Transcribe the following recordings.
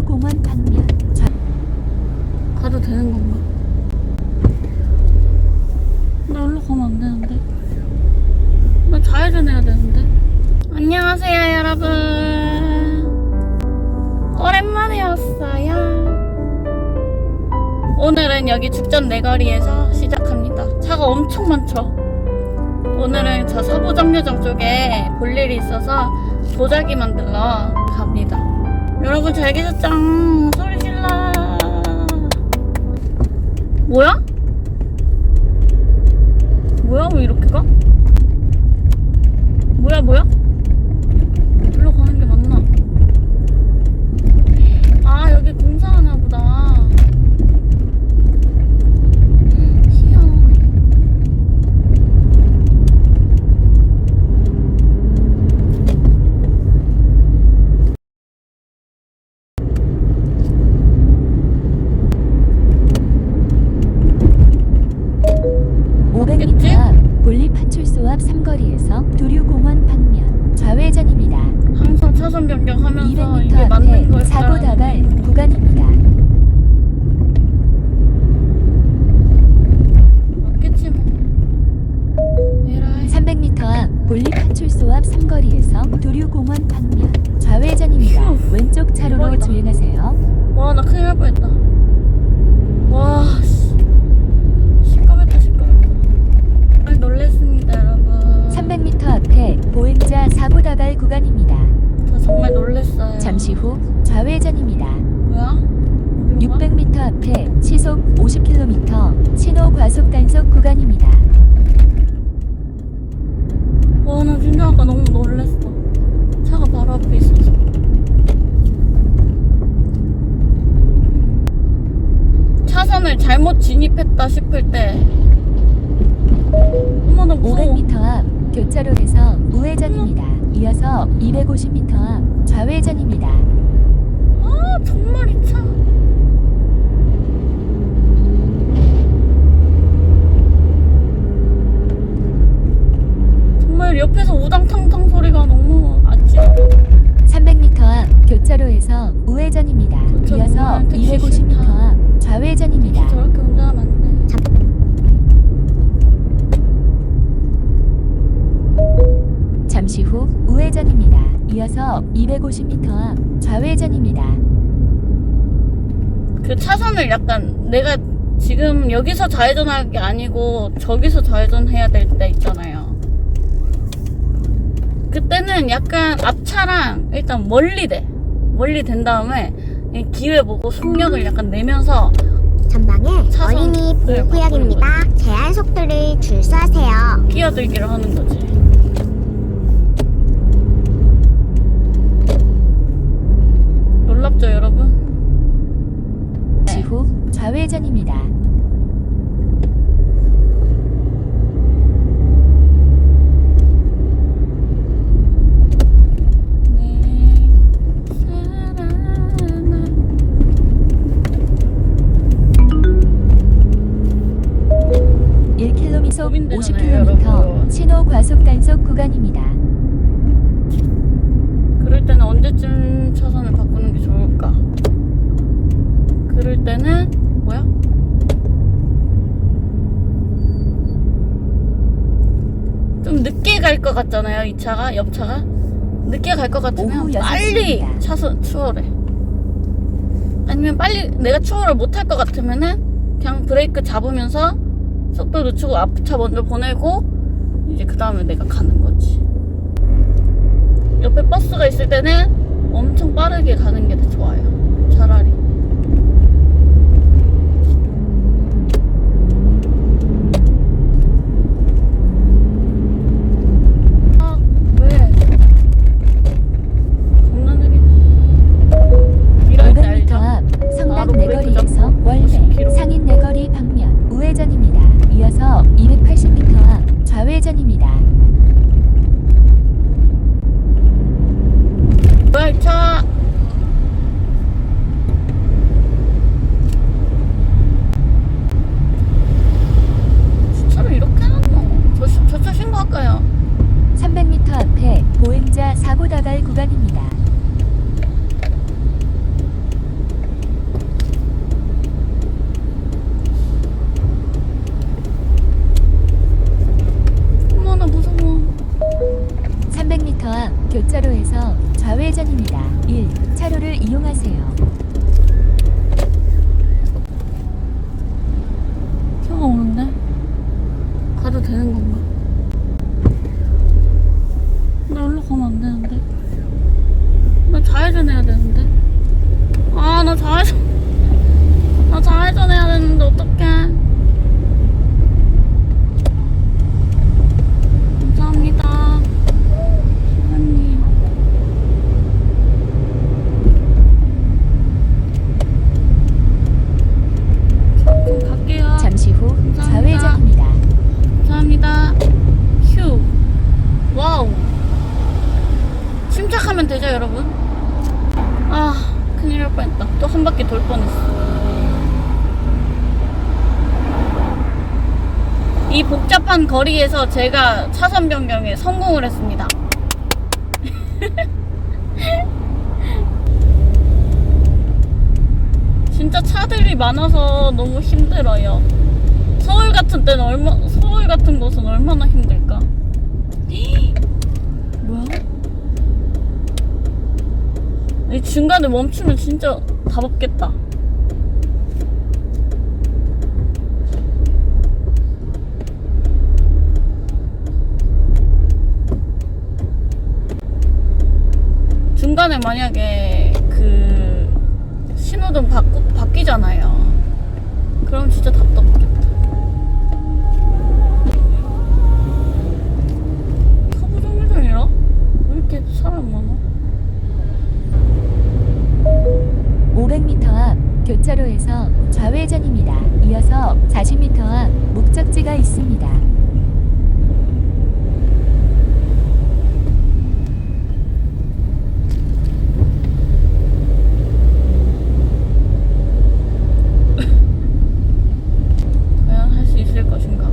도류공원 방면 좌 가도 되는 건가? 나 일로 가면 안 되는데. 나 좌회전 해야 되는데. 안녕하세요, 여러분. 오랜만에 왔어요. 오늘은 여기 죽전 내거리에서 시작합니다. 차가 엄청 많죠? 오늘은 저 서부정류장 쪽에 볼 일이 있어서 도자기 만들러 갑니다. 여러분 잘 계셨죠? 소리 질러. 뭐야? 뭐야? 왜 이렇게 가? 뭐야, 뭐야? 일로 가는 게 맞나? 아, 여기 공사하나 보다. 희한하네. 오백 m 앞 볼리파출소 앞 삼거리에서 도류공원 방면 좌회전입니다. 항상 차선 변경하면서 200m 이게 맞는 앞에 걸까? 사고 다발 구간입니다. 맞겠지 뭐. 에라이. 300m 앞 볼리파출소 앞 삼거리에서 도류공원 방면 좌회전입니다. 휴, 왼쪽 차로로 대박이다. 주행하세요. 와, 나 큰일 날 뻔했다. 와, 씨. 시끄럽다, 시끄럽다. 아, 놀랬습니다, 여러분. 300m 앞에 보행자 사고 다발 구간입니다. 저 정말 놀랬어요. 잠시 후 좌회전입니다. 뭐야? 어디로 가? 600m 앞에 시속 50km 신호 과속 단속 구간입니다. 와, 나 진짜 아까 너무 놀랬어. 차가 바로 앞에 있어서. 차선을 잘못 진입했다 싶을 때. 어머, 나 무서워. 500m 앞 교차로에서 우회전입니다. 이어서 250m 앞 좌회전입니다. 아, 정말 이 차. 정말 옆에서 우당탕탕 소리가 너무 아찔하다. 300m 앞 교차로에서 우회전입니다. 저 이어서 정말 택시 250m 싫다. 앞 좌회전입니다. 저렇게 운전하면 안 돼. 잠시 후 우회전입니다. 이어서 250m 앞 좌회전입니다. 그 차선을 약간 내가 지금 여기서 좌회전할 게 아니고 저기서 좌회전해야 될 때 있잖아요. 그때는 약간 앞차랑 일단 멀리 돼. 멀리 된 다음에 이 기회 보고 속력을 약간 내면서 전방에 차선 어린이 네, 보호구역입니다. 제한 속도를 줄수하세요. 끼어들기를 하는 거지. 놀랍죠, 여러분? 잠시 후 좌회전입니다. 50km 여러분. 신호 과속 단속 구간입니다. 그럴 때는 언제쯤 차선을 바꾸는 게 좋을까? 그럴 때는 뭐야? 좀 늦게 갈 것 같잖아요, 이 차가, 옆 차가. 늦게 갈 것 같으면 빨리 6시입니다. 차선 추월해. 아니면 빨리 내가 추월을 못할 것 같으면은 그냥 브레이크 잡으면서 속도 늦추고 앞차 먼저 보내고 이제 그 다음에 내가 가는 거지. 옆에 버스가 있을 때는 엄청 빠르게 가는 게 더 좋아요. 차라리. 아, 왜? 겁나 느리네. 이럴 때 500m 알죠? 앞 성남 바로 브레이크 내거리에서 잡고 원래 50km. 상인 내거리 방면 우회전입니다. 이어서 280m 앞 좌회전입니다. 뭐야, 이 차. 이용하세요. 차가 오는데? 가도 되는 건가? 나 일로 가면 안 되는데. 나 좌회전 해야 되는데. 아, 나 좌회전. 나 좌회전 해야 되는데, 어떡해. 감사합니다. 사장님. 좀 갈게요. 잠시 후 감사합니다. 좌회전입니다. 감사합니다. 휴. 와우. 침착하면 되죠, 여러분? 아, 큰일 날 뻔했다. 또 한 바퀴 돌 뻔했어. 이 복잡한 거리에서 제가 차선 변경에 성공을 했습니다. 진짜 차들이 많아서 너무 힘들어요. 서울 같은 때는 얼마 서울 같은 곳은 얼마나 힘들까? 뭐야? 이 중간에 멈추면 진짜 답 없겠다. 중간에 만약에 그 신호등 바꾸, 바뀌잖아요. 그럼 진짜 답도 없겠다. 교차로에서 좌회전입니다. 이어서 40m 앞 목적지가 있습니다. 과연 할 수 있을 것인가?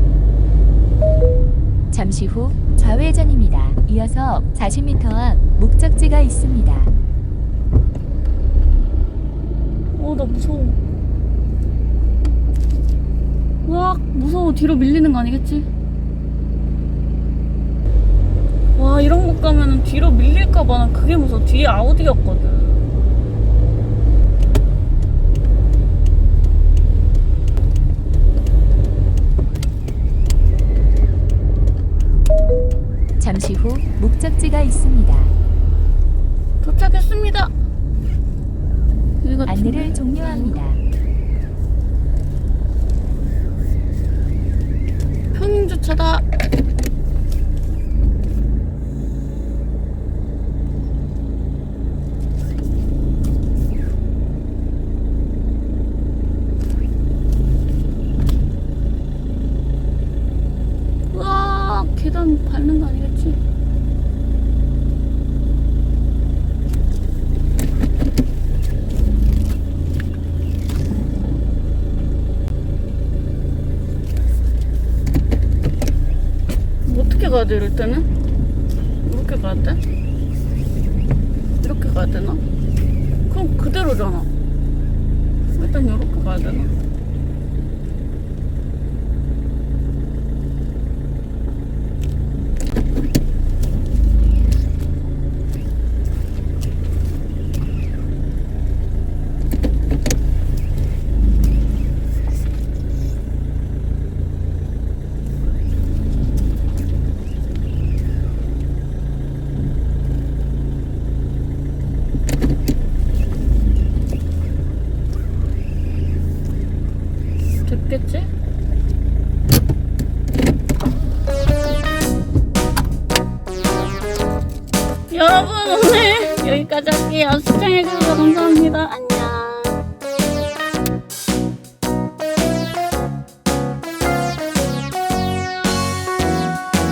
잠시 후 좌회전입니다. 이어서 40m 앞 목적지가 있습니다. 어, 나 무서워. 와, 무서워. 뒤로 밀리는 거 아니겠지? 와, 이런 곳 가면은 뒤로 밀릴까봐 난 그게 무서워. 뒤에 아우디였거든. 잠시 후 목적지가 있습니다. 도착했습니다. 여기 같은데? 안내를 종료합니다. 평행 주차다. 우와, 계단 밟는 거 아니겠지? 뭐 어떻게 가야 돼 이럴 때는? 이렇게 가야 돼? 이렇게 가야 되나? 그럼 그대로잖아 일단 이렇게 가야 되나? 여러분 오늘 여기까지 할게요. 시청해주셔서 감사합니다. 안녕.